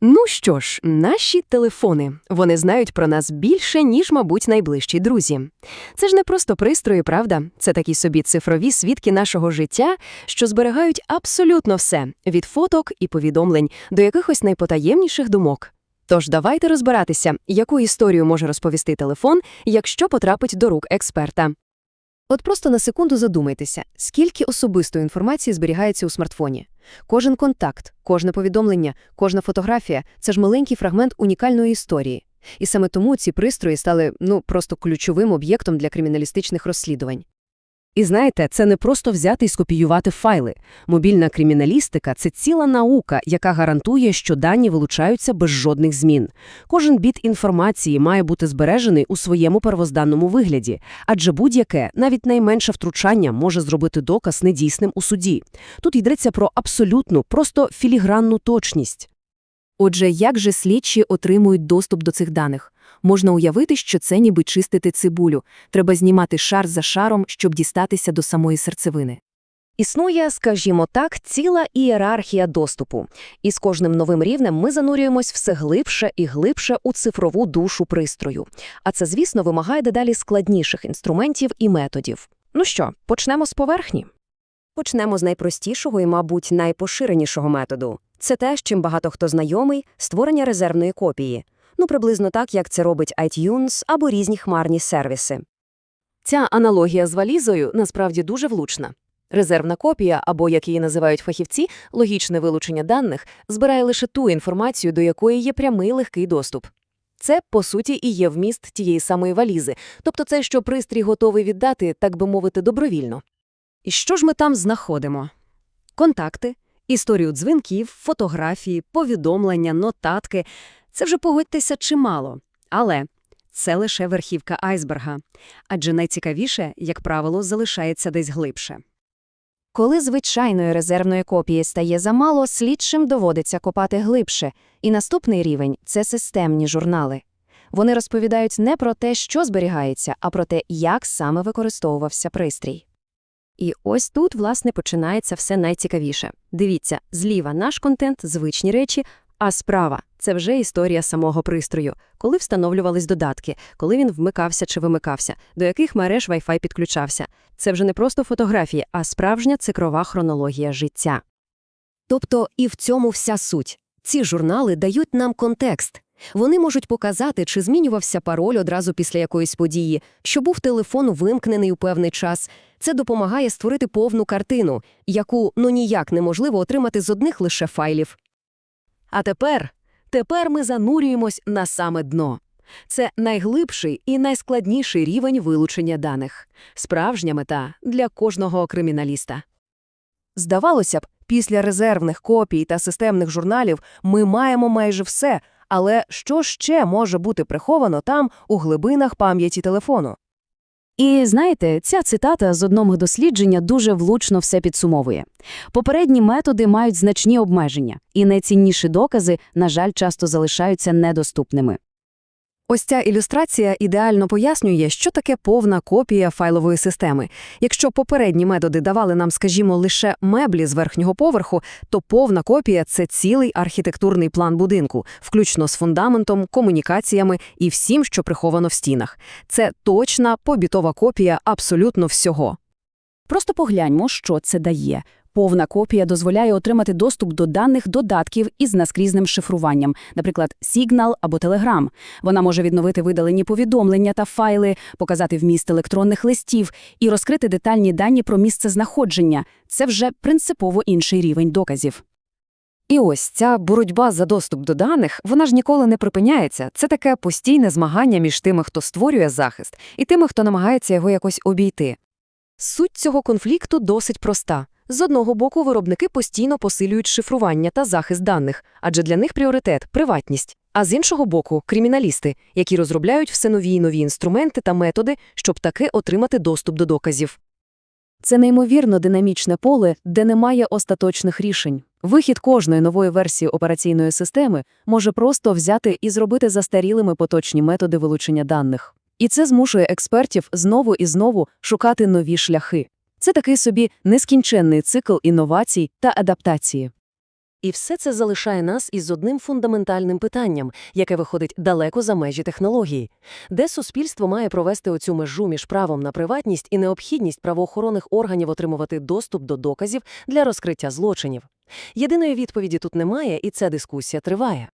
Ну що ж, наші телефони. Вони знають про нас більше, ніж, мабуть, найближчі друзі. Це ж не просто пристрої, правда? Це такі собі цифрові свідки нашого життя, що зберігають абсолютно все від фоток і повідомлень до якихось найпотаємніших думок. Тож давайте розбиратися, яку історію може розповісти телефон, якщо потрапить до рук експерта. От просто на секунду задумайтеся, скільки особистої інформації зберігається у смартфоні. Кожен контакт, кожне повідомлення, кожна фотографія це ж маленький фрагмент унікальної історії. І саме тому ці пристрої стали ну просто ключовим об'єктом для криміналістичних розслідувань. І знаєте, це не просто взяти і скопіювати файли. Мобільна криміналістика це ціла наука, яка гарантує, що дані вилучаються без жодних змін. Кожен біт інформації має бути збережений у своєму первозданному вигляді, адже будь-яке, навіть найменше втручання може зробити доказ недійсним у суді. Тут йдеться про абсолютну, просто філігранну точність. Отже, як же слідчі отримують доступ до цих даних? Можна уявити, що це ніби чистити цибулю. Треба знімати шар за шаром, щоб дістатися до самої серцевини. Існує, скажімо так, ціла ієрархія доступу. І з кожним новим рівнем ми занурюємось все глибше і глибше у цифрову душу пристрою. А це, звісно, вимагає дедалі складніших інструментів і методів. Ну що, почнемо з поверхні? Почнемо з найпростішого і, мабуть, найпоширенішого методу. Це те, з чим багато хто знайомий – створення резервної копії. Ну, приблизно так, як це робить iTunes або різні хмарні сервіси. Ця аналогія з валізою насправді дуже влучна. Резервна копія, або, як її називають фахівці, логічне вилучення даних, збирає лише ту інформацію, до якої є прямий легкий доступ. Це, по суті, і є вміст тієї самої валізи, тобто це, що пристрій готовий віддати, так би мовити, добровільно. І що ж ми там знаходимо? Контакти, історію дзвінків, фотографії, повідомлення, нотатки – це вже, погодьтеся, чимало. Але це лише верхівка айсберга. Адже найцікавіше, як правило, залишається десь глибше. Коли звичайної резервної копії стає замало, слідчим доводиться копати глибше. І наступний рівень – це системні журнали. Вони розповідають не про те, що зберігається, а про те, як саме використовувався пристрій. І ось тут, власне, починається все найцікавіше. Дивіться, зліва наш контент, звичні речі, а справа це вже історія самого пристрою, коли встановлювались додатки, коли він вмикався чи вимикався, до яких мереж Wi-Fi підключався. Це вже не просто фотографії, а справжня цикрова хронологія життя. Тобто і в цьому вся суть. Ці журнали дають нам контекст. Вони можуть показати, чи змінювався пароль одразу після якоїсь події, що був телефон вимкнений у певний час. Це допомагає створити повну картину, яку ну ніяк неможливо отримати з одних лише файлів. А тепер, тепер ми занурюємось на саме дно. Це найглибший і найскладніший рівень вилучення даних. Справжня мета для кожного криміналіста. Здавалося б, після резервних копій та системних журналів ми маємо майже все, але що ще може бути приховано там у глибинах пам'яті телефону? І знаєте, ця цитата з одного дослідження дуже влучно все підсумовує. Попередні методи мають значні обмеження, і найцінніші докази, на жаль, часто залишаються недоступними. Ось ця ілюстрація ідеально пояснює, що таке повна копія файлової системи. Якщо попередні методи давали нам, скажімо, лише меблі з верхнього поверху, то повна копія це цілий архітектурний план будинку, включно з фундаментом, комунікаціями і всім, що приховано в стінах. Це точна побітова копія абсолютно всього. Просто погляньмо, що це дає. Повна копія дозволяє отримати доступ до даних додатків із наскрізним шифруванням, наприклад, Signal або Telegram. Вона може відновити видалені повідомлення та файли, показати вміст електронних листів і розкрити детальні дані про місце знаходження. Це вже принципово інший рівень доказів. І ось ця боротьба за доступ до даних, вона ж ніколи не припиняється. Це таке постійне змагання між тими, хто створює захист, і тими, хто намагається його якось обійти. Суть цього конфлікту досить проста. З одного боку, виробники постійно посилюють шифрування та захист даних, адже для них пріоритет приватність. А з іншого боку, криміналісти, які розробляють все нові й нові інструменти та методи, щоб таки отримати доступ до доказів. Це неймовірно динамічне поле, де немає остаточних рішень. Вихід кожної нової версії операційної системи може просто взяти і зробити застарілими поточні методи вилучення даних. І це змушує експертів знову і знову шукати нові шляхи. Це такий собі нескінченний цикл інновацій та адаптації. І все це залишає нас із одним фундаментальним питанням, яке виходить далеко за межі технології. Де суспільство має провести оцю межу між правом на приватність і необхідність правоохоронних органів отримувати доступ до доказів для розкриття злочинів? Єдиної відповіді тут немає, і ця дискусія триває.